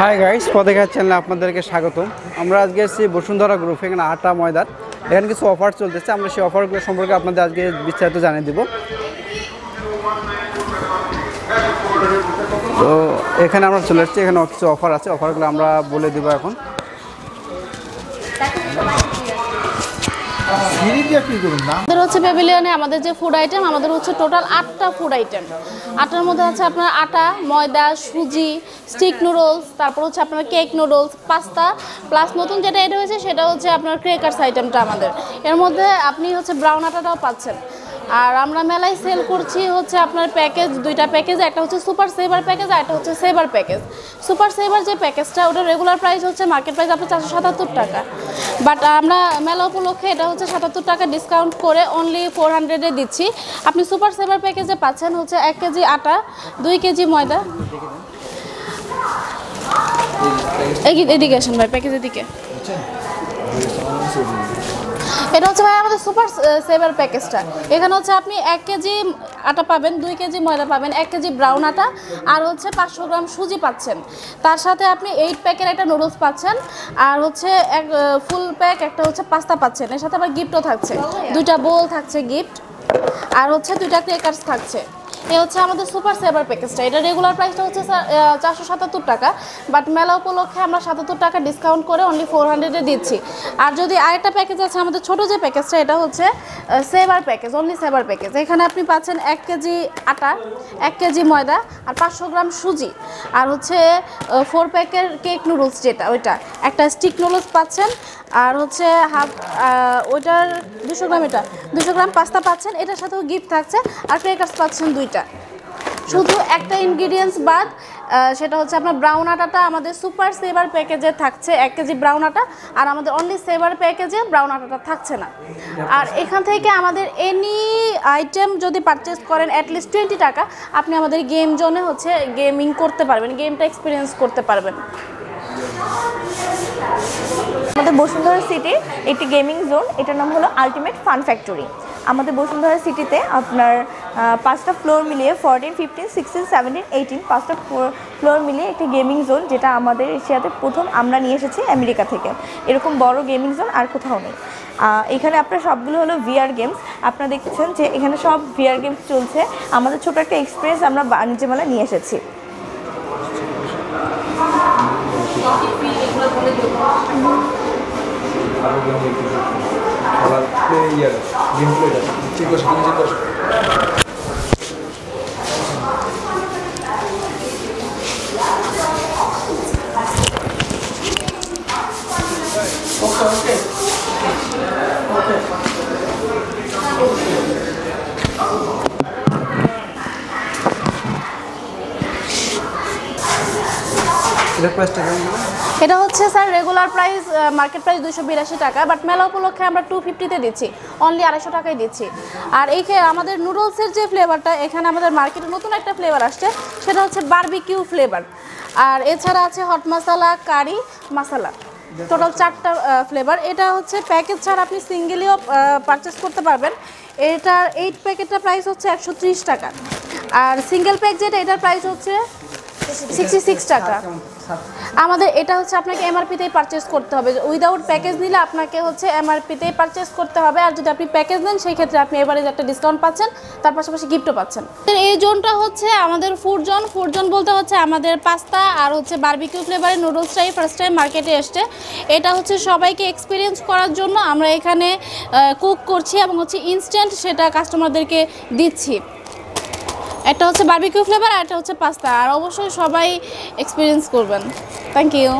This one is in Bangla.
হাই গাইস পদেঘাট চ্যানেলে আপনাদেরকে স্বাগতম। আমরা আজকে এসেছি বসুন্ধরা গ্রুপ এখানে আটা, ময়দার। এখানে কিছু অফার চলতেছে, আমরা সেই অফারগুলো সম্পর্কে আপনাদের আজকে বিস্তারিত জানিয়ে দেব। তো এখানে আমরা চলে এসেছি, এখানে কিছু অফার আছে অফারগুলো আমরা বলে দেবো এখন। আমাদের হচ্ছে প্যাভিলিয়নে আমাদের যে ফুড আইটেম আমাদের হচ্ছে টোটাল আটটা ফুড আইটেম আটার মধ্যে আছে আপনার আটা, ময়দা, সুজি স্টিক নুডলস তারপর হচ্ছে আপনার কেক নুডলস পাস্তা প্লাস নতুন যেটা এটা হয়েছে সেটা হচ্ছে আপনার ক্রেকার্স আইটেমটা আমাদের। এর মধ্যে আপনি হচ্ছে ব্রাউন আটাটাও পাচ্ছেন। আর আমরা মেলায় সেল করছি হচ্ছে আপনার প্যাকেজ দুইটা প্যাকেজ একটা হচ্ছে সুপার সেভার প্যাকেজ আর একটা হচ্ছে সেভার প্যাকেজ সুপার সেভার যে প্যাকেজটা ওটার রেগুলার প্রাইস হচ্ছে মার্কেট প্রাইস আপনার চারশো সাতাত্তর টাকা। বাট আমরা মেলা উপলক্ষে এটা হচ্ছে সাতাত্তর টাকা ডিসকাউন্ট করে অনলি ফোর হান্ড্রেডে দিচ্ছি। আপনি সুপার সেভার প্যাকেজে পাচ্ছেন হচ্ছে এক কেজি আটা, দুই কেজি ময়দা। এদিকে ভাই প্যাকেজের দিকে এটা হচ্ছে ভাই আমাদের সুপার সেভার প্যাকেজটা এখানে হচ্ছে আপনি এক কেজি আটা পাবেন দুই কেজি ময়দা পাবেন এক কেজি ব্রাউন আটা আর হচ্ছে পাঁচশো গ্রাম সুজি পাচ্ছেন। তার সাথে আপনি এইট প্যাকের একটা নুডলস পাচ্ছেন আর হচ্ছে এক ফুল প্যাক একটা হচ্ছে পাস্তা পাচ্ছেন। এর সাথে আবার গিফটও থাকছে। দুইটা বোল থাকছে গিফট আর হচ্ছে দুইটা ক্রেকার্স থাকছে। এ হচ্ছে আমাদের সুপার সেভার প্যাকেজটা। এটা রেগুলার প্রাইসটা হচ্ছে চারশো সাতাত্তর টাকা বাট মেলা উপলক্ষে আমরা সাতাত্তর টাকা ডিসকাউন্ট করে অনলি ফোর হান্ড্রেডে দিচ্ছি। আর যদি আরেকটা প্যাকেজ আছে, আমাদের ছোটো যে প্যাকেজটা এটা হচ্ছে saver package only saver package এখানে আপনি পাচ্ছেন এক কেজি আটা, এক কেজি ময়দা আর পাঁচশো গ্রাম সুজি। আর হচ্ছে ফোর প্যাকের কেক নুডলস যেটা, ওইটা। একটা স্টিক নুডলস পাচ্ছেন, আর হচ্ছে হাফ ওইটার দুশো গ্রাম এটা, দুশো গ্রাম পাস্তা পাচ্ছেন, এটার সাথেও গিফট থাকছে। আর ক্রেকার্স পাচ্ছেন দুইটা। শুধু একটা ইনগ্রিডিয়েন্টস বাদ সেটা হচ্ছে আপনার ব্রাউন আটাটা আমাদের সুপার সেভার প্যাকেজে থাকছে, এক কেজি ব্রাউন আটা, আর আমাদের অনলি সেভার প্যাকেজে ব্রাউন আটাটা থাকছে না। আর এখান থেকে আমাদের এনি আইটেম যদি পারচেস করেন অ্যাটলিস্ট টোয়েন্টি টাকা, আপনি আমাদের গেম জোনে হচ্ছে গেমিং করতে পারবেন গেমটা এক্সপিরিয়েন্স করতে পারবেন। আমাদের বসুন্ধরা সিটি একটি গেমিং জোন এটার নাম হলো আলটিমেট ফান ফ্যাক্টরি আমাদের বসুন্ধরা সিটিতে আপনার পাঁচটা ফ্লোর মিলিয়ে fourteen fifteen sixteen seventeen eighteen পাঁচটা ফ্লোর মিলিয়ে একটি গেমিং জোন যেটা আমাদের এশিয়াতে প্রথম আমরা নিয়ে এসেছি আমেরিকা থেকে। এরকম বড় গেমিং জোন আর কোথাও নেই। এখানে আপনার সবগুলো হলো ভিআর গেমস আপনারা দেখছেন যে এখানে সব ভিআর গেমস চলছে। আমাদের ছোট একটা এক্সপিরিয়েন্স আমরা বাণিজ্য মেলা নিয়ে এসেছি। খেলার প্লে ইয়ার গেম প্লেটা ঠিক আছে তুমি ঠিক আছে এটার প্রাইসটা কেমন বলুন? এটা হচ্ছে sir regular price market price দুশো বিরাশি টাকা বাট মেলা উপলক্ষে আমরা টু ফিফটিতে দিচ্ছি অনলি আড়াইশো টাকায় দিচ্ছি। আর এই আমাদের নুডলসের যে ফ্লেভারটা এখানে আমাদের মার্কেটে নতুন একটা ফ্লেভার আসছে, সেটা হচ্ছে বারবিকিউ ফ্লেভার আর এছাড়া আছে hot masala curry masala total চারটা ফ্লেভার এটা হচ্ছে প্যাকেজ ছাড়া আপনি সিঙ্গেলিও পারচেস করতে পারবেন। এটার এইট প্যাকেটটা প্রাইস হচ্ছে একশো ত্রিশ টাকা। আর সিঙ্গেল প্যাক যেটা, এটার প্রাইস হচ্ছে সিক্সটি সিক্স টাকা। আমাদের এটা হচ্ছে আপনাকে এমআরপিতেই পারচেস করতে হবে। উইদাউট প্যাকেজ নিলে আপনাকে হচ্ছে এমআরপিতেই পারচেস করতে হবে। আর যদি আপনি প্যাকেজ নেন, সেই ক্ষেত্রে আপনি এবারে একটা ডিসকাউন্ট পাচ্ছেন। তার পাশাপাশি গিফটও পাচ্ছেন। এই জোনটা হচ্ছে আমাদের ফুড জোন। ফুড জোন বলতে হচ্ছে আমাদের পাস্তা আর হচ্ছে বারবিকিউ ফ্লেভারে ফ্লেভারের নুডলসটাই ফার্স্ট টাইম মার্কেটে এসছে। এটা হচ্ছে সবাইকে এক্সপিরিয়েন্স করার জন্য। আমরা এখানে কুক করছি এবং হচ্ছে ইনস্ট্যান্ট সেটা কাস্টমারদেরকে দিচ্ছি। একটা হচ্ছে বার্বিকিউ ফ্লেভার আর একটা হচ্ছে পাস্তা আর অবশ্যই সবাই এক্সপিরিয়েন্স করবেন। Thank you